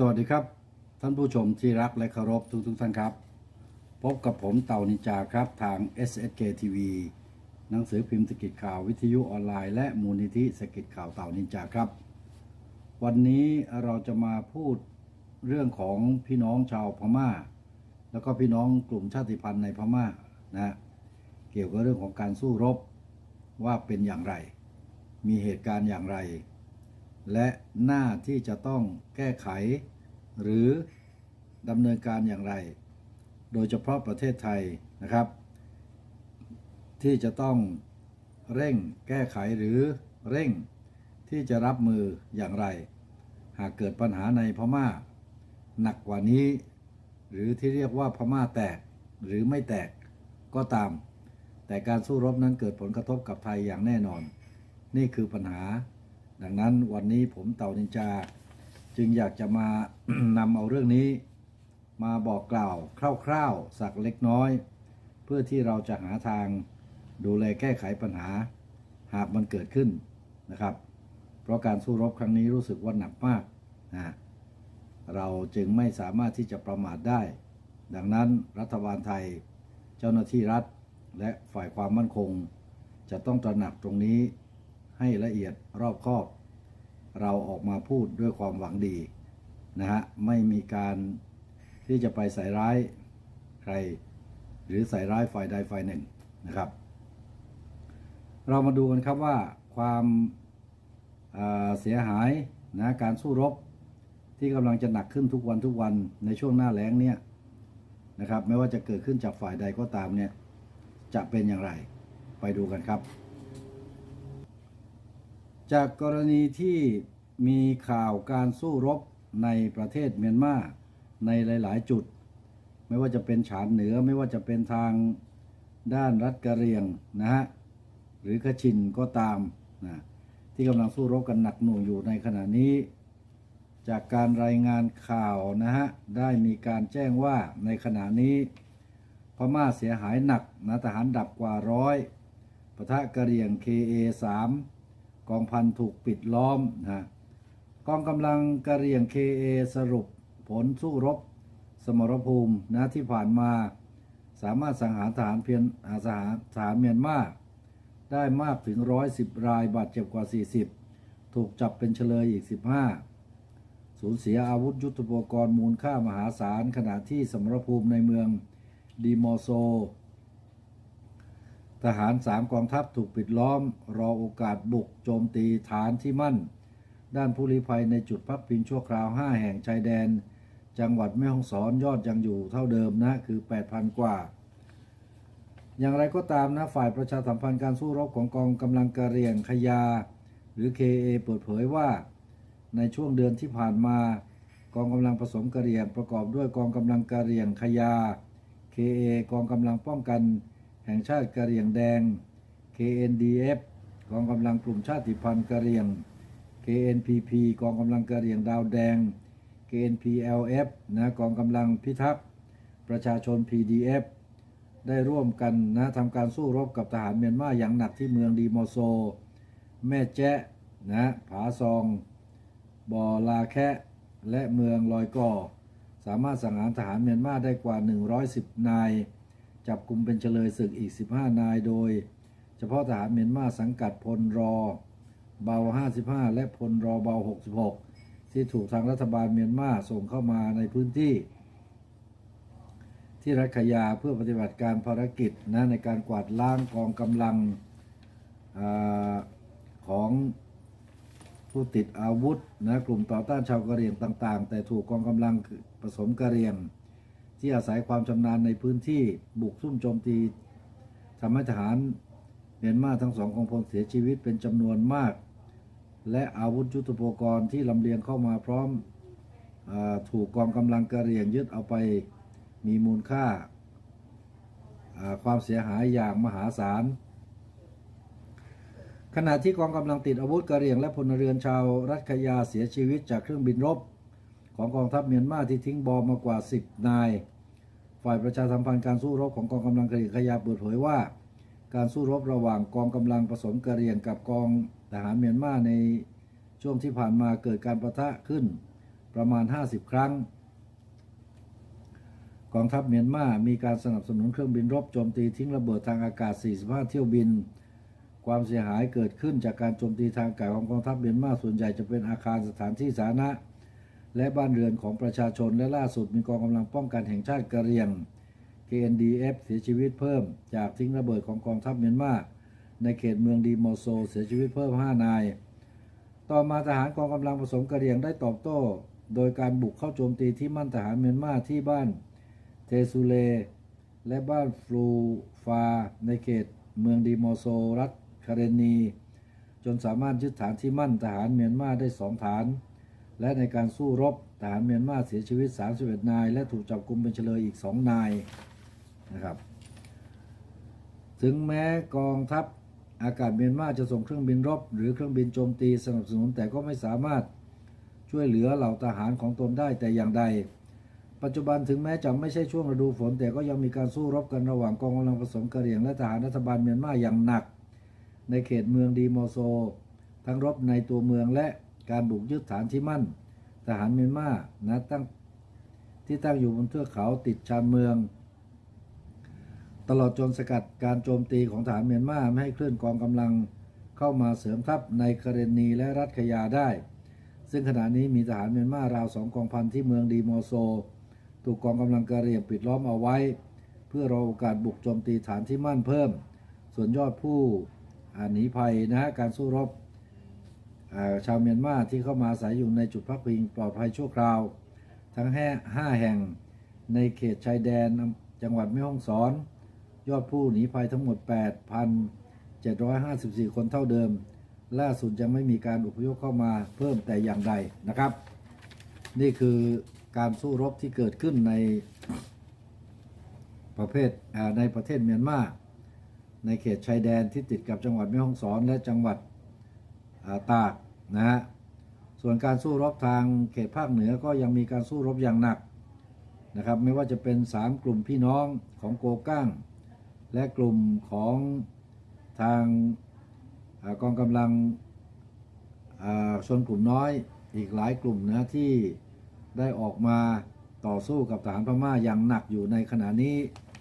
สวัสดีครับ ท่านผู้ชมที่รักและเคารพทุกทุกท่านครับ พบกับผมเต่านินจาครับ ทาง SSK TV หนังสือพิมพ์สกิจข่าววิทยุออนไลน์และมูลนิธิสกิจข่าวเต่านินจาครับ วันนี้เราจะมาพูดเรื่องของพี่น้องชาวพม่า แล้วก็พี่น้องกลุ่มชาติพันธุ์ในพม่านะเกี่ยวกับเรื่องของการสู้รบว่าเป็นอย่างไร มีเหตุการณ์อย่างไร และหน้าที่จะต้องแก้ไข หรือดำเนินการอย่างไร โดยเฉพาะประเทศไทยนะครับ ที่จะต้องเร่งแก้ไขหรือเร่งที่จะรับมืออย่างไร หากเกิดปัญหาในพม่า หนักกว่านี้ หรือที่เรียกว่าพม่าแตกหรือไม่แตกก็ตาม แต่การสู้รบนั้นเกิดผลกระทบกับไทยอย่างแน่นอน นี่คือปัญหา ดังนั้นวันนี้ผมเต่านินจา จึงอยากจะมานำเอาเรื่องนี้ มาบอกกล่าวคร่าวๆสักเล็กน้อย เพื่อที่เราจะหาทางดูแลแก้ไขปัญหา หากมันเกิดขึ้นนะครับ เพราะการสู้รบครั้งนี้รู้สึกว่าหนักมากนะเราจึงไม่สามารถที่จะประมาทได้ ดังนั้นรัฐบาลไทย เจ้าหน้าที่รัฐ และฝ่ายความมั่นคง จะต้องตระหนักตรงนี้ ให้ละเอียดรอบคอบ เราออกมาพูดด้วยความหวังดีนะฮะไม่มีการที่จะไปใส่ร้ายใคร หรือใส่ร้ายฝ่ายใดฝ่ายหนึ่งนะครับ เรามาดูกันครับว่าความเอ่อเสียหายนะการสู้รบที่กำลังจะหนักขึ้นทุกวันทุกวันในช่วงหน้าแล้งเนี่ยนะครับ ไม่ว่าจะเกิดขึ้นจากฝ่ายใดก็ตามเนี่ยจะเป็นอย่างไรไปดูกันครับ จากกรณีที่มีข่าวการสู้รบในประเทศเมียนมาในหลาย ๆ จุด ไม่ว่าจะเป็นฉานเหนือไม่ว่าจะเป็นทางด้านรัฐกะเรียงนะฮะหรือกระชินก็ตามนะที่กำลังสู้รบกันหนักหน่วงอยู่ในขณะนี้ จากการรายงานข่าวนะฮะได้มีการแจ้งว่าในขณะนี้ พม่าเสียหายหนักนะทหารดับกว่าร้อยปะทะกะเรียง KA3 กองพันถูกปิดล้อมนะกองกำลังกะเรียง KA สรุปผลสู้รบ สมรภูมินะที่ผ่านมา สามารถสังหารทหารเพียงอาสหาทหารเมียนมาได้มากถึง 110 รายบาดเจ็บกว่า 40 ถูกจับเป็นเฉลยอีก 15 สูญเสียอาวุธยุทโธปกรณ์มูลค่ามหาศาลขณะที่สมรภูมิในเมืองดีโมโซ ทหารสามกองทัพถูกปิดล้อม รอโอกาสบุกโจมตีฐานที่มั่น ด้านผู้ลี้ภัยในจุดพักพิงชั่วคราว 5 แห่งชายแดน จังหวัดแม่ฮ่องสอนยอดยังอยู่เท่าเดิมนะคือ 8,000 กว่า อย่างไรก็ตามนะฝ่ายประชาสัมพันธ์การสู้รบของกองกำลังกะเรียงขยา หรือ KA เปิดเผยว่า ในช่วงเดือนที่ผ่านมากองกำลังผสมกะเรียงประกอบด้วยกองกำลังกะเรียงขยา KA กองกำลังป้องกัน แห่งชาติกะเหรี่ยงแดง KNDF กองกำลังกลุ่มชาติพันธุ์กะเหรี่ยง KNPP กองกำลังกะเหรี่ยงดาวแดง KNPLF นะกองกำลังพิทักษ์ประชาชน PDF ได้ร่วมกันนะทำการสู้รบกับทหารเมียนมาอย่างหนักที่เมืองดีโมโซ แม่แจ้นะผาซองบอลาแคะและเมืองลอยก่อ สามารถสังหารทหารเมียนมาได้กว่า 110 นาย จับกลุ่มเป็นเฉลยศึกอีก 15 นายโดย เฉพาะทหารเมียนมาสังกัดพลรอเบา 55 และพลรอเบา 66 ที่ถูกทางรัฐบาลเมียนมาส่งเข้ามาในพื้นที่ ที่รัฐขยาเพื่อปฏิบัติการภารกิจนะในการกวาดล้างกองกำลังอของผู้ติดอาวุธนะกลุ่มต่อต้านชาวกะเหรี่ยงต่าง ๆ แต่ถูกกองกำลังผสมกะเหรี่ยง ที่อาศัยความชำนาญในพื้นที่บุกซุ่มโจมตีทำให้ทหารเมียนมาทั้งสองกองพลเสียชีวิตเป็นจำนวนมาก และอาวุธยุทโธปกรณ์ที่ลำเลียงเข้ามาพร้อมอถูกกองกำลังกะเรียงยึดเอาไปมีมูลค่า ความเสียหายอย่างมหาศาล ขณะที่กองกำลังติดอาวุธกะเรียงและพลเรือนชาวรัฐขยาเสียชีวิตจากเครื่องบินรบ ของกองทัพเมียนมาที่ทิ้งบอมมากว่า 10 นาย ฝ่ายประชาสัมพันธ์การสู้รบของกองกำลังกะเหรี่ยงขยาเปิดเผยว่า การสู้รบระหว่างกองกำลังผสมกะเหรี่ยงกับกองทหารเมียนมาในช่วงที่ผ่านมาเกิดการประทะขึ้นประมาณ 50 ครั้ง กองทัพเมียนมามีการสนับสนุนเครื่องบินรบโจมตีทิ้งระเบิดทางอากาศ 45 เที่ยวบิน ความเสียหายเกิดขึ้นจากการโจมตีทางอากาศของกองทัพเมียนมาส่วนใหญ่จะเป็นอาคารสถานที่สาธารณะ และบ้านเรือนของประชาชนและล่าสุดมีกองกำลังป้องกันแห่งชาติกะเหรียง KNDF เสียชีวิตเพิ่ม จากทิ้งระเบิดของกองทัพเมียนมาในเขตเมืองดีโมโซเสียชีวิตเพิ่ม 5 นาย ต่อมาทหารกองกำลังผสมกะเหรี่ยงได้ตอบโต้ โดยการบุกเข้าโจมตีที่มั่นทหารเมียนมาที่บ้านเทซูเล และบ้านฟลูฟา ในเขตเมืองดีโมโซรัฐคาเรนี จนสามารถยึดฐานที่มั่นทหารเมียนมาได้สองฐาน และในการสู้รบทหารเมียนมาเสียชีวิต 31 นาย และถูกจับกุมเป็นเฉลยอีก 2 นายนะครับ ถึงแม้กองทัพอากาศเมียนมาจะส่งเครื่องบินรบ หรือเครื่องบินโจมตีสนับสนุนแต่ก็ไม่สามารถช่วยเหลือเหล่าทหารของตนได้แต่อย่างใด ปัจจุบันถึงแม้จะไม่ใช่ช่วงฤดูฝน แต่ก็ยังมีการสู้รบกันระหว่างกองกำลังผสมกะเหรี่ยงและทหารรัฐบาลเมียนมาอย่างหนัก ในเขตเมืองดีโมโซ ทั้งรบในตัวเมืองและ การบุกยึดฐานที่มั่น ทหารเมียนมานะตั้งที่ตั้งอยู่บนเทือกเขาติดชานเมือง ตลอดจนสกัดการโจมตีของทหารเมียนมาไม่ให้เคลื่อนกองกำลังเข้ามาเสริมทัพในคาเรนีและรัฐขยาได้ ซึ่งขณะนี้มีทหารเมียนมาราวสองกองพันที่เมืองดีโมโซ ถูกกองกำลังกะเหรี่ยงปิดล้อมเอาไว้ เพื่อรอโอกาสบุกโจมตีฐานที่มั่นเพิ่ม ส่วนยอดผู้หนีภัยนะฮะการสู้รบ ชาวเมียนมาที่เข้ามาอาศัยอยู่ในจุดพักพิงปลอดภัยชั่วคราว ทั้งแห่ห้าแห่งในเขตชายแดนจังหวัดแม่ฮ่องสอน ยอดผู้หนีภัยทั้งหมด 8,754 คนเท่าเดิม ล่าสุดยังไม่มีการอพยพเข้ามาเพิ่มแต่อย่างใดนะครับ นี่คือการสู้รบที่เกิดขึ้นในประเภทในประเทศเมียนมา ในเขตชายแดนที่ติดกับจังหวัดแม่ฮ่องสอน และจังหวัด ตากนะฮะส่วนการสู้รบทางเขตภาคเหนือก็ยังมีการสู้รบอย่างหนักนะครับไม่ว่าจะเป็น 3 กลุ่มพี่น้องของโกก้าง และกลุ่มของทางอากองกำลังชนกลุ่มน้อยอีกหลายกลุ่มนะที่ได้ออกมาต่อสู้กับทหารพม่าอย่างหนักอยู่ในขณะนี้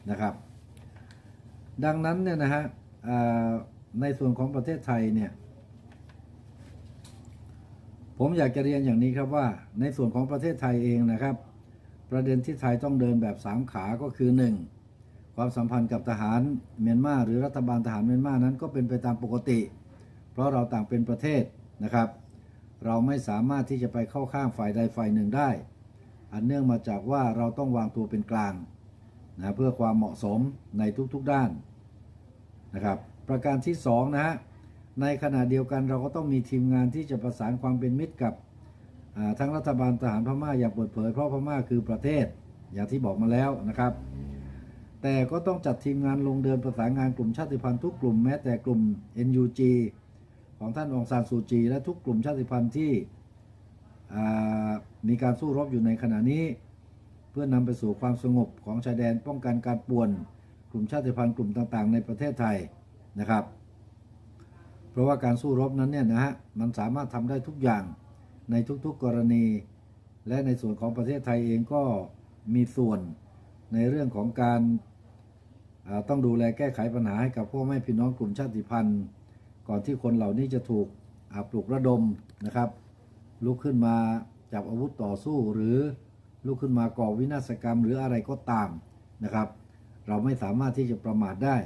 นะครับ ดังนั้นเนี่ยนะฮะในส่วนของประเทศไทยเนี่ย ผมอยากจะเรียนอย่างนี้ครับว่า ในส่วนของประเทศไทยเองนะครับ ประเด็นที่ไทยต้องเดินแบบสามขาก็คือ 1. ความสัมพันธ์กับทหารเมียนมาหรือรัฐบาลทหารเมียนมานั้นก็เป็นไปตามปกติ เพราะเราต่างเป็นประเทศนะครับ เราไม่สามารถที่จะไปเข้าข้างฝ่ายใดฝ่ายหนึ่งได้ อันเนื่องมาจากว่าเราต้องวางตัวเป็นกลางนะเพื่อความเหมาะสมในทุกๆด้านนะครับ ประการที่สองนะฮะ ในขณะเดียวกันเราก็ต้องมีทีมงานที่จะประสานความเป็นมิตรกับทั้งรัฐบาลทหารพม่าอย่างเปิดเผยเพราะพม่าคือประเทศ อย่างที่บอกมาแล้วนะครับ แต่ก็ต้องจัดทีมงานลงเดินประสานงานกลุ่มชาติพันธุ์ทุกกลุ่มแม้แต่กลุ่ม NUG ของท่านองซานซูจี และทุกกลุ่มชาติพันธุ์ที่มีการสู้รบอยู่ในขณะนี้ เพื่อนำไปสู่ความสงบของชายแดนป้องกันการป่วน กลุ่มชาติพันธุ์กลุ่มต่างๆ ในประเทศไทยนะครับ ราะว่าการสู้รบนั้นเนี่ยนะฮะมันสามารถทำได้ทุกอย่างในทุกๆกรณี และในส่วนของประเทศไทยเองก็มีส่วนในเรื่องของการาต้องดูแลแก้ไขปัญหาให้กับพ่อแม่พี่น้องกลุ่มชาติพันธุ์ ก่อนที่คนเหล่านี้จะถูกปลุกระดมนะครับลุกขึ้นมาจับอาวุธต่อสู้หรือลุกขึ้นมาก่อวินาศกรรมหรืออะไรก็ตามนะครับ เราไม่สามารถที่จะประมาทได้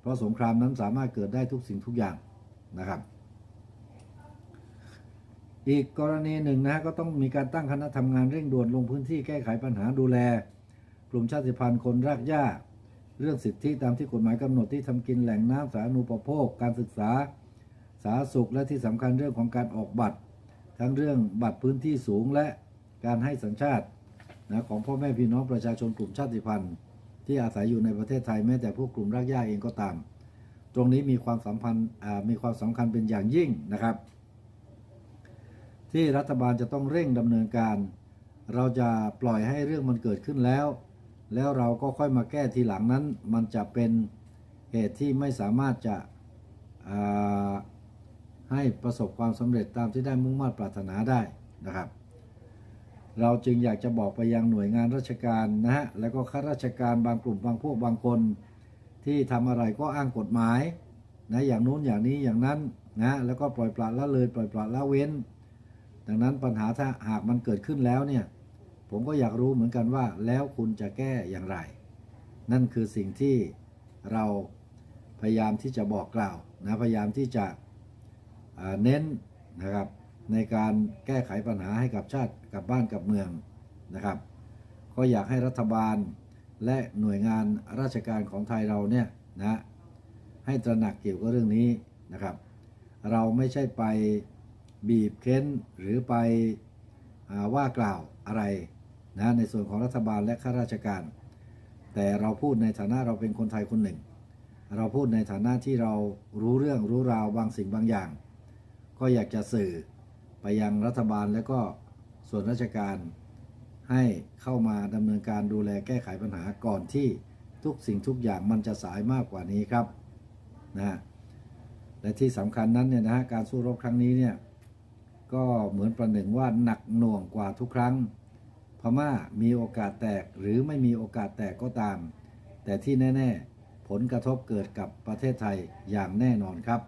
เพราะสงครามนั้นสามารถเกิดได้ทุกสิ่งทุกอย่าง นะครับ อีกกรณีหนึ่งนะก็ต้องมีการตั้งคณะทำงานเร่งด่วนลงพื้นที่แก้ไขปัญหาดูแล กลุ่มชาติพันธุ์คนรากหญ้า เรื่องสิทธิตามที่กฎหมายกำหนดที่ทำกินแหล่งน้ำสาธารณูปโภค การศึกษา สาธารณสุขและที่สำคัญเรื่องของการออกบัตร ทั้งเรื่องบัตรพื้นที่สูงและการให้สัญชาตินะของพ่อแม่พี่น้องประชาชนกลุ่มชาติพันธุ์ ที่อาศัยอยู่ในประเทศไทยแม้แต่พวกกลุ่มรากหญ้าเองก็ตาม ตรงนี้มีความสัมพันธ์มีความสำคัญเป็นอย่างยิ่งนะครับ ที่รัฐบาลจะต้องเร่งดำเนินการ เราจะปล่อยให้เรื่องมันเกิดขึ้นแล้ว แล้วเราก็ค่อยมาแก้ทีหลังนั้น มันจะเป็นเหตุที่ไม่สามารถจะให้ประสบความสำเร็จตามที่ได้มุ่งมั่นปรารถนาได้นะครับ เราจึงอยากจะบอกไปยังหน่วยงานราชการนะฮะ แล้วก็ข้าราชการบางกลุ่มบางพวกบางคน ที่ทำอะไรก็อ้างกฎหมายนะอย่างนู้นอย่างนี้อย่างนั้นนะแล้วก็ปล่อยปละละเลยปล่อยปละละเว้น ดังนั้นปัญหาถ้าหากมันเกิดขึ้นแล้วเนี่ยผมก็อยากรู้เหมือนกันว่าแล้วคุณจะแก้อย่างไร นั่นคือสิ่งที่เราพยายามที่จะบอกกล่าวนะพยายามที่จะเน้นนะครับในการแก้ไขปัญหาให้กับชาติกับบ้านกับเมืองนะครับ ก็อยากให้รัฐบาล และหน่วยงานราชการของไทยเราเนี่ยนะให้ตระหนักเกี่ยวกับเรื่องนี้นะครับ เราไม่ใช่ไปบีบเค้นหรือไปอว่ากล่าวอะไรนะในส่วนของรัฐบาลและข้าราชการ แต่เราพูดในฐานะเราเป็นคนไทยคนหนึ่ง เราพูดในฐานะที่เรารู้เรื่องรู้ราวบางสิ่งบางอย่าง ก็อยากจะสื่อไปยังรัฐบาลและก็ส่วนราชการ ให้เข้ามาดำเนินการดูแลแก้ไขปัญหาก่อนที่ทุกสิ่งทุกอย่างมันจะสายมากกว่านี้ครับนะฮะและที่สำคัญนั้นเนี่ยนะฮะการสู้รบครั้งนี้เนี่ยก็เหมือนประหนึ่งว่าหนักหน่วงกว่าทุกครั้ง พม่ามีโอกาสแตกหรือไม่มีโอกาสแตกก็ตาม แต่ที่แน่ ๆ ผลกระทบเกิดกับประเทศไทยอย่างแน่นอนครับ